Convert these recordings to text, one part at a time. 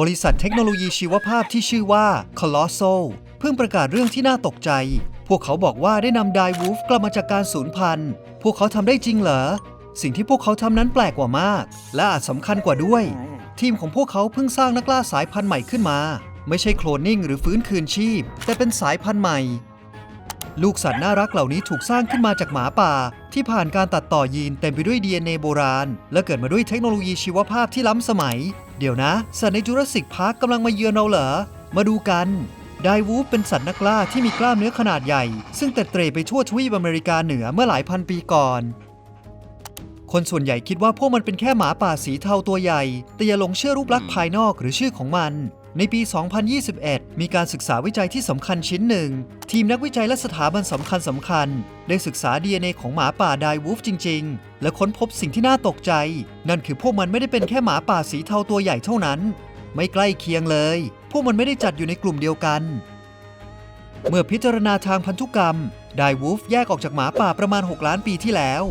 บริษัทเทคโนโลยีชีวภาพที่ชื่อว่า Colossal เพิ่งประกาศเรื่องที่น่าตกใจ พวกเขาบอกว่าได้นำไดวูฟกลับมาจากการสูญพันธุ์ พวกเขาทำได้จริงเหรอ สิ่งที่พวกเขาทำนั้นแปลกกว่ามาก และอาจสำคัญกว่าด้วย ทีมของพวกเขาเพิ่งสร้างนักล่าสายพันธุ์ใหม่ขึ้นมา ไม่ใช่โคลนนิ่งหรือฟื้นคืนชีพ แต่เป็นสายพันธุ์ใหม่ ลูกสัตว์น่ารักเหล่านี้ถูกสร้างขึ้นมาจากหมาป่า ที่ผ่านการตัดต่อยีนเต็มไปด้วย DNA โบราณ และเกิดมาด้วยเทคโนโลยีชีวภาพที่ล้ำสมัย เดี๋ยวนะ สัตว์ในจูราสสิกพาร์คกำลังมาเยือนเราเหรอ มาดูกัน ไดวูฟเป็นสัตว์นักล่าที่มีกล้ามเนื้อขนาดใหญ่ ซึ่งเตะเตรไปทั่วทวีปอเมริกาเหนือเมื่อหลายพันปีก่อน คนส่วนใหญ่คิดว่าพวกมันเป็นแค่หมาป่าสีเทาตัวใหญ่ แต่อย่าหลงเชื่อรูปลักษณ์ภายนอกหรือชื่อของมัน ในปี 2021 มีการศึกษาวิจัยที่สำคัญชิ้นหนึ่ง ทีมนักวิจัยและสถาบันสำคัญสำคัญ ได้ศึกษา DNA ของหมาป่าไดวูฟจริง ๆ และค้นพบสิ่งที่น่าตกใจ นั่นคือพวกมันไม่ได้เป็นแค่หมาป่าสีเทาตัวใหญ่เท่านั้น ไม่ใกล้เคียงเลย พวกมันไม่ได้จัดอยู่ในกลุ่มเดียวกัน เมื่อพิจารณาทางพันธุกรรมไดวูฟแยกออกจากหมาป่าประมาณ 6 ล้านปีที่แล้ว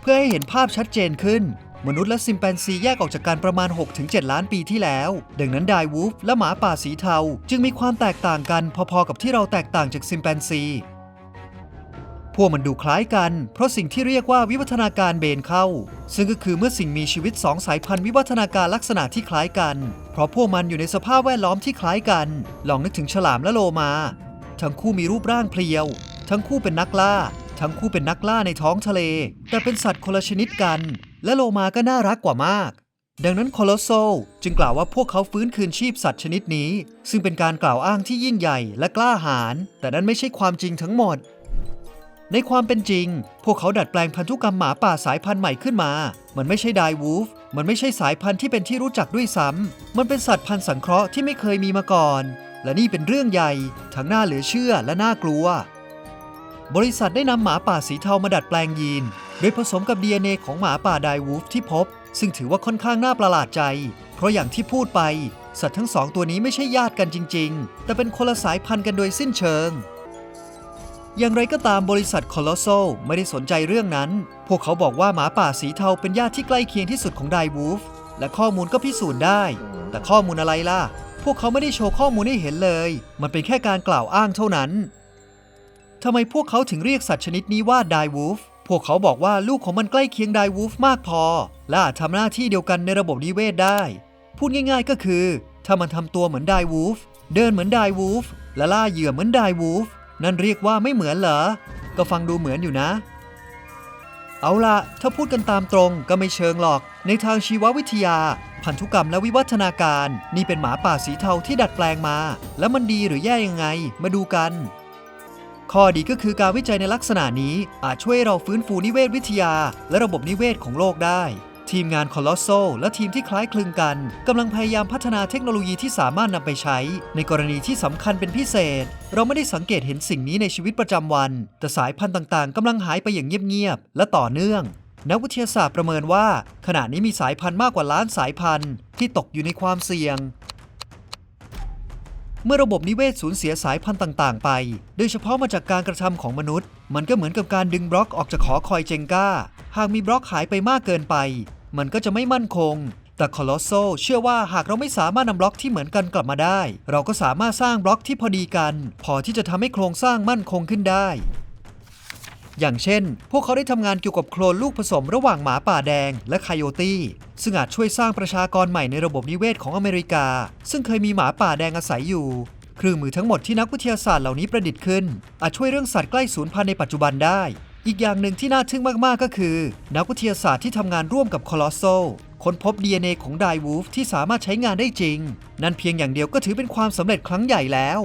เพื่อให้เห็นภาพชัดเจนขึ้น มนุษย์และซิมแปนซีแยกออกจากกันประมาณ 6-7 ล้านปีที่แล้ว ดังนั้นไดวูฟและหมาป่าสีเทา จึงมีความแตกต่างกันพอๆกับที่เราแตกต่างจากซิมแปนซี พวกมันดูคล้ายกัน เพราะสิ่งที่เรียกว่าวิวัฒนาการเบนเข้า ซึ่งก็คือเมื่อสิ่งมีชีวิตสองสายพันธุ์วิวัฒนาการลักษณะที่คล้ายกัน เพราะพวกมันอยู่ในสภาพแวดล้อมที่คล้ายกัน ลองนึกถึงฉลามและโลมา ทั้งคู่มีรูปร่างเพรียว ทั้งคู่เป็นนักล่า ทั้งคู่เป็นนักล่าในท้องทะเล แต่เป็นสัตว์คนละชนิดกัน และโลมาก็น่ารักกว่ามาก ดังนั้นโคโลโซจึงกล่าวว่าพวกเขาฟื้นคืนชีพสัตว์ชนิดนี้ ซึ่งเป็นการกล่าวอ้างที่ยิ่งใหญ่และกล้าหาญแต่นั้นไม่ใช่ความจริงทั้งหมด ในความเป็นจริง พวกเขาดัดแปลงพันธุกรรมหมาป่าสายพันธุ์ใหม่ขึ้นมา มันไม่ใช่ไดวูฟมันไม่ใช่สายพันธุ์ที่เป็นที่รู้จักด้วยซ้ำมันเป็นสัตว์พันธุ์สังเคราะห์ที่ไม่เคยมีมาก่อน และนี่เป็นเรื่องใหญ่ทั้งน่าเหลือเชื่อและน่ากลัวบริษัทได้นำหมาป่าสีเทามาดัดแปลงยีน โดยผสมกับ DNA ของหมาป่าไดวูฟที่พบ ซึ่งถือว่าค่อนข้างน่าประหลาดใจ เพราะอย่างที่พูดไป สัตว์ทั้งสองตัวนี้ไม่ใช่ญาติกันจริง ๆ แต่เป็นคนละสายพันธุ์กันโดยสิ้นเชิง อย่างไรก็ตามบริษัท Colossal ไม่ได้สนใจเรื่องนั้น พวกเขาบอกว่าหมาป่าสีเทาเป็นญาติที่ใกล้เคียงที่สุดของไดวูฟและข้อมูลก็พิสูจน์ได้ แต่ข้อมูลอะไรล่ะ พวกเขาไม่ได้โชว์ข้อมูลให้เห็นเลย มันเป็นแค่การกล่าวอ้างเท่านั้นทำไมพวกเขาถึงเรียกสัตว์ชนิดนี้ว่าไดวูฟ พวกเขาบอกว่าลูกของมันใกล้เคียงไดวูฟมากพอ และอาจทำหน้าที่เดียวกันในระบบนิเวศได้ พูดง่ายๆก็คือ ถ้ามันทำตัวเหมือนไดวูฟเดินเหมือนไดวูฟและล่าเหยื่อเหมือนไดวูฟนั่นเรียกว่าไม่เหมือนเหรอ ก็ฟังดูเหมือนอยู่นะ เอาละถ้าพูดกันตามตรงก็ไม่เชิงหรอก ในทางชีววิทยา พันธุกรรมและวิวัฒนาการ นี่เป็นหมาป่าสีเทาที่ดัดแปลงมา แล้วมันดีหรือแย่ยังไง มาดูกัน ข้อดีก็คือการวิจัยในลักษณะนี้อาจช่วยเราฟื้นฟูนิเวศวิทยา และระบบนิเวศของโลกได้ ทีมงาน Colossal และทีมที่คล้ายคลึงกันกำลังพยายามพัฒนาเทคโนโลยีที่สามารถนำไปใช้ ในกรณีที่สำคัญเป็นพิเศษ เราไม่ได้สังเกตเห็นสิ่งนี้ในชีวิตประจำวัน แต่สายพันธุ์ต่างๆกำลังหายไปอย่างเงียบๆและต่อเนื่องนักวิทยาศาสตร์ประเมินว่า ขณะนี้มีสายพันธุ์มากกว่าล้านสายพันธุ์ ที่ตกอยู่ในความเสี่ยง เมื่อระบบนิเวศสูญเสียสายพันธุ์ต่าง ๆ ไป โดยเฉพาะมาจากการกระทำของมนุษย์ มันก็เหมือนกับการดึงบล็อกออกจากหอคอยเจงก้า หากมีบล็อกหายไปมากเกินไป มันก็จะไม่มั่นคง แต่คอลอสโซเชื่อว่าหากเราไม่สามารถนำบล็อกที่เหมือนกันกลับมาได้ เราก็สามารถสร้างบล็อกที่พอดีกัน พอที่จะทำให้โครงสร้างมั่นคงขึ้นได้ อย่างเช่น พวกเขาได้ทำงานเกี่ยวกับโคลนลูกผสมระหว่างหมาป่าแดงและไคโยตี้ ซึ่งอาจช่วยสร้างประชากรใหม่ในระบบนิเวศของอเมริกา ซึ่งเคยมีหมาป่าแดงอาศัยอยู่ เครื่องมือทั้งหมดที่นักวิทยาศาสตร์เหล่านี้ประดิษฐ์ขึ้น อาจช่วยเรื่องสัตว์ใกล้สูญพันธุ์ในปัจจุบันได้ อีกอย่างหนึ่งที่น่าทึ่งมากๆก็คือ นักวิทยาศาสตร์ที่ทำงานร่วมกับ Colossal ค้นพบ DNA ของไดวูฟที่สามารถใช้งานได้จริง นั่นเพียงอย่างเดียวก็ถือเป็นความสำเร็จครั้งใหญ่แล้ว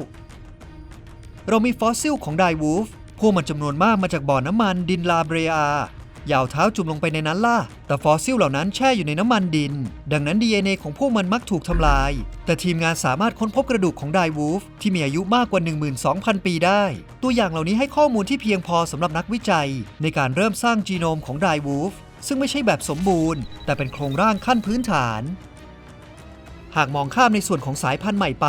เรามีฟอสซิลของไดวูฟ พวกมันจำนวนมากมาจากบ่อน้ำมันดินลาเบรอายาวเท้าจุ่มลงไปในนั้นล่ะ แต่ฟอสซิลเหล่านั้นแช่อยู่ในน้ำมันดิน ดังนั้น DNA ของพวกมันมักถูกทำลาย แต่ทีมงานสามารถค้นพบกระดูกของไดวูฟที่มีอายุมากกว่า 12,000 ปีได้ ตัวอย่างเหล่านี้ให้ข้อมูลที่เพียงพอสำหรับนักวิจัย ในการเริ่มสร้างจีโนมของไดวูฟซึ่งไม่ใช่แบบสมบูรณ์ แต่เป็นโครงร่างขั้นพื้นฐาน หากมองข้ามในส่วนของสายพันธุ์ใหม่ไป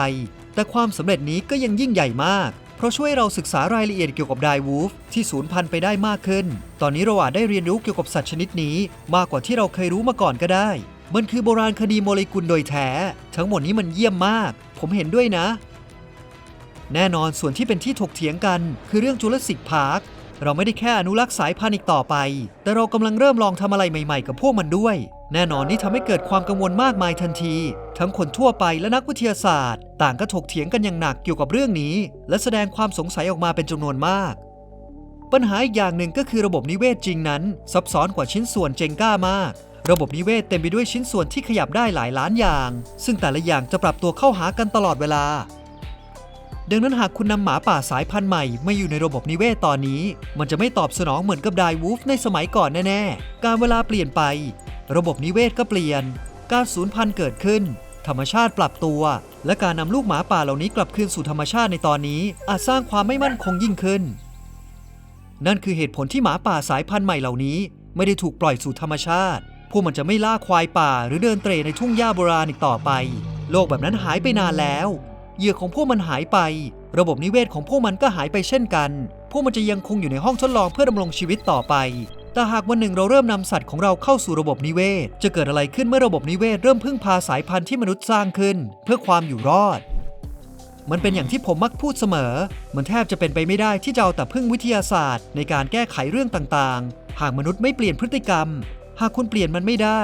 แต่ความสำเร็จนี้ก็ยังยิ่งใหญ่มาก เพราะช่วยเราศึกษารายละเอียดเกี่ยวกับไดวูฟที่สูญพันธุ์ไปได้มากขึ้น ตอนนี้เราอาจได้เรียนรู้เกี่ยวกับสัตว์ชนิดนี้ มากกว่าที่เราเคยรู้มาก่อนก็ได้ มันคือโบราณคดีโมเลกุลโดยแท้ ทั้งหมดนี้มันเยี่ยมมาก ผมเห็นด้วยนะ แน่นอนส่วนที่เป็นที่ถกเถียงกัน คือเรื่องจูเลสิกพาร์คเราไม่ได้แค่อนุรักษ์สายพันธุ์อีกต่อไป แต่เรากำลังเริ่มลองทำอะไรใหม่ ๆ กับพวกมันด้วย แน่นอนนี่ทำให้เกิดความกังวลมากมายทันที ทั้งคนทั่วไปและนักวิทยาศาสตร์ ต่างก็ถกเถียงกันอย่างหนักเกี่ยวกับเรื่องนี้ และแสดงความสงสัยออกมาเป็นจำนวนมาก ปัญหาอีกอย่างหนึ่งก็คือระบบนิเวศจริงนั้น ซับซ้อนกว่าชิ้นส่วนเจงก้ามาก ระบบนิเวศเต็มไปด้วยชิ้นส่วนที่ขยับได้หลายล้านอย่าง ซึ่งแต่ละอย่างจะปรับตัวเข้าหากันตลอดเวลาดังนั้นหากคุณนำหมาป่าสายพันธุ์ใหม่มาอยู่ในระบบนิเวศตอนนี้ มันจะไม่ตอบสนองเหมือนกับไดวูฟในสมัยก่อนแน่ ๆ การเวลาเปลี่ยนไป ระบบนิเวศก็เปลี่ยน การสูญพันธุ์เกิดขึ้น ธรรมชาติปรับตัว และการนำลูกหมาป่าเหล่านี้กลับคืนสู่ธรรมชาติในตอนนี้ อาจสร้างความไม่มั่นคงยิ่งขึ้น นั่นคือเหตุผลที่หมาป่าสายพันธุ์ใหม่เหล่านี้ ไม่ได้ถูกปล่อยสู่ธรรมชาติ พวกมันจะไม่ล่าควายป่า หรือเดินเตร่ในทุ่งหญ้าโบราณอีกต่อไป โลกแบบนั้นหายไปนานแล้วเหยื่อของพวกมันหายไป ระบบนิเวศของพวกมันก็หายไปเช่นกัน พวกมันจะยังคงอยู่ในห้องทดลองเพื่อดำรงชีวิตต่อไป แต่หากวันหนึ่งเราเริ่มนำสัตว์ของเราเข้าสู่ระบบนิเวศ จะเกิดอะไรขึ้นเมื่อระบบนิเวศเริ่มพึ่งพาสายพันธุ์ที่มนุษย์สร้างขึ้น เพื่อความอยู่รอด มันเป็นอย่างที่ผมมักพูดเสมอ มันแทบจะเป็นไปไม่ได้ที่จะเอาแต่พึ่งวิทยาศาสตร์ ในการแก้ไขเรื่องต่างๆ หากมนุษย์ไม่เปลี่ยนพฤติกรรม หากคุณเปลี่ยนมันไม่ได้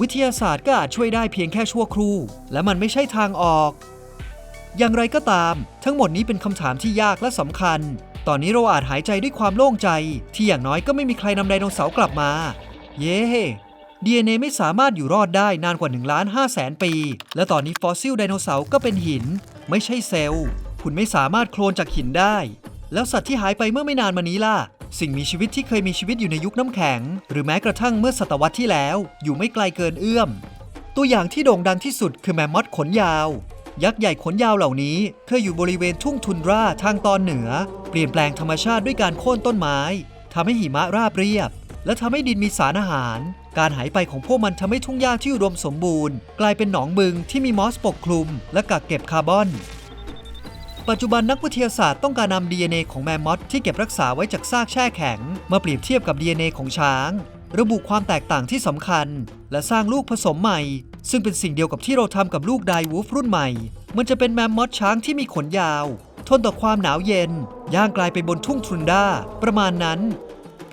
วิทยาศาสตร์ก็อาจช่วยได้เพียงแค่ชั่วครู่ และมันไม่ใช่ทางออก อย่างไรก็ตาม ทั้งหมดนี้เป็นคำถามที่ยากและสำคัญ ตอนนี้เราอาจหายใจด้วยความโล่งใจ ที่อย่างน้อยก็ไม่มีใครนำไดโนเสาร์กลับมา เย้ DNA ไม่สามารถอยู่รอดได้นานกว่า1ล้าน5แสนปี และตอนนี้ฟอสซิลไดโนเสาร์ก็เป็นหิน ไม่ใช่เซลล์ คุณไม่สามารถโคลนจากหินได้ แล้วสัตว์ที่หายไปเมื่อไม่นานมานี้ล่ะ สิ่งมีชีวิตที่เคยมีชีวิตอยู่ในยุคน้ำแข็ง หรือแม้กระทั่งเมื่อศตวรรษที่แล้ว อยู่ไม่ไกลเกินเอื้อม ตัวอย่างที่โด่งดังที่สุดคือแมมมอธขนยาว ยักษ์ใหญ่ขนยาวเหล่านี้เคยอยู่บริเวณทุ่งทุนราทางตอนเหนือ เปลี่ยนแปลงธรรมชาติด้วยการโค่นต้นไม้ทำให้หิมะราบเรียบ และทำให้ดินมีสารอาหาร การหายไปของพวกมันทำให้ทุ่งหญ้าที่อุดมสมบูรณ์ กลายเป็นหนองบึงที่มีมอสปกคลุม และกักเก็บคาร์บอน ปัจจุบันนักวิทยาศาสตร์ต้องการนำ DNA ของแมมมอธที่เก็บรักษาไว้จากซากแช่แข็ง มาเปรียบเทียบกับ DNA ของช้าง ระบุความแตกต่างที่สำคัญ และสร้างลูกผสมใหม่ ซึ่งเป็นสิ่งเดียวกับที่เราทำกับลูกไดวูฟรุ่นใหม่ มันจะเป็นแมมมอธช้างที่มีขนยาว ทนต่อความหนาวเย็น ย่างกลายไปบนทุ่งทรุนด้า ประมาณนั้น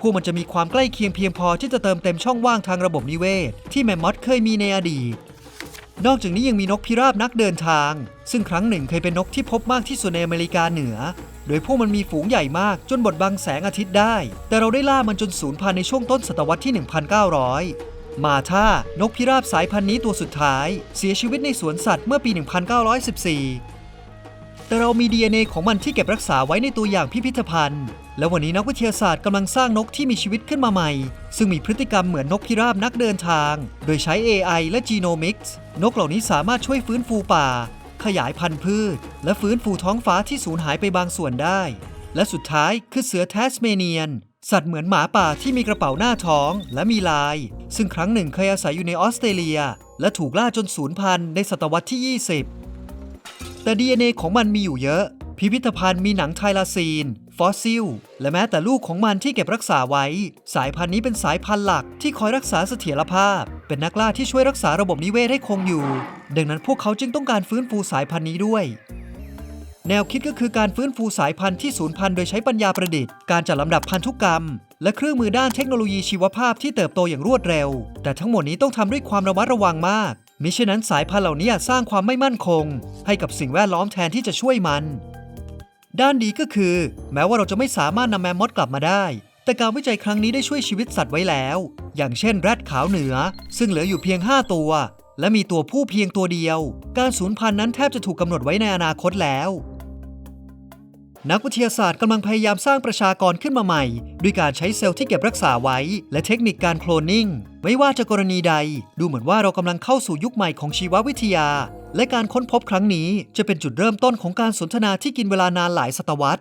พวกมันจะมีความใกล้เคียงเพียงพอที่จะเติมเต็มช่องว่างทางระบบนิเวศ ที่แมมมอธเคยมีในอดีต นอกจากนี้ยังมีนกพิราบนักเดินทาง ซึ่งครั้งหนึ่งเคยเป็นนกที่พบมากที่สุดในอเมริกาเหนือ โดยพวกมันมีฝูงใหญ่มากจนบดบังแสงอาทิตย์ได้ แต่เราได้ล่ามันจนสูญพันธุ์ในช่วงต้นศตวรรษที่ 1900 มาท่านกพิราบสายพันธุ์นี้ตัวสุดท้าย เสียชีวิตในสวนสัตว์เมื่อปี 1914 แต่เรามี DNA ของมันที่เก็บรักษาไว้ในตัวอย่างพิพิธภัณฑ์ และวันนี้นักวิทยาศาสตร์กำลังสร้างนกที่มีชีวิตขึ้นมาใหม่ ซึ่งมีพฤติกรรมเหมือนนกพิราบนักเดินทาง โดยใช้ AI และ Genomics นกเหล่านี้สามารถช่วยฟื้นฟูป่า ขยายพันธุ์พืช และฟื้นฟูท้องฟ้าที่สูญหายไปบางส่วนได้ และสุดท้ายคือเสือแทสเมเนียน สัตว์เหมือนหมาป่าที่มีกระเป๋าหน้าท้อง และมีลาย ซึ่งครั้งหนึ่งเคยอาศัยอยู่ในออสเตรเลีย และถูกล่าจนสูญพันธุ์ในศตวรรษที่ 20 แต่ DNA ของมันมีอยู่เยอะ พิพิธภัณฑ์มีหนังไทลาซีน ฟอสซิล และแม้แต่ลูกของมันที่เก็บรักษาไว้ สายพันธุ์นี้เป็นสายพันธุ์หลักที่คอยรักษาเสถียรภาพ เป็นนักล่าที่ช่วยรักษาระบบนิเวศให้คงอยู่ ดังนั้นพวกเขาจึงต้องการฟื้นฟูสายพันธุ์นี้ด้วยแนวคิดก็คือการฟื้นฟูสายพันธุ์ที่สูญพันธุ์โดยใช้ปัญญาประดิษฐ์ การจัดลำดับพันธุกรรม และเครื่องมือด้านเทคโนโลยีชีวภาพที่เติบโตอย่างรวดเร็ว แต่ทั้งหมดนี้ต้องทำด้วยความระมัดระวังมาก มิฉะนั้นสายพันธุ์เหล่านี้สร้างความไม่มั่นคง ให้กับสิ่งแวดล้อมแทนที่จะช่วยมัน ด้านดีก็คือ แม้ว่าเราจะไม่สามารถนำแมมมอธกลับมาได้ แต่การวิจัยครั้งนี้ได้ช่วยชีวิตสัตว์ไว้แล้ว อย่างเช่นแรดขาวเหนือ ซึ่งเหลืออยู่เพียง 5 ตัว และมีตัวผู้เพียงตัวเดียว การสูญพันธุ์นั้นแทบจะถูกกำหนดไว้ในอนาคตแล้ว นักวิทยาศาสตร์กำลังพยายามสร้างประชากรขึ้นมาใหม่ ด้วยการใช้เซลล์ที่เก็บรักษาไว้ และเทคนิคการโคลนนิ่ง ไม่ว่าจะกรณีใด ดูเหมือนว่าเรากำลังเข้าสู่ยุคใหม่ของชีววิทยา และการค้นพบครั้งนี้จะเป็นจุดเริ่มต้นของการสนทนาที่กินเวลานานหลายศตวรรษ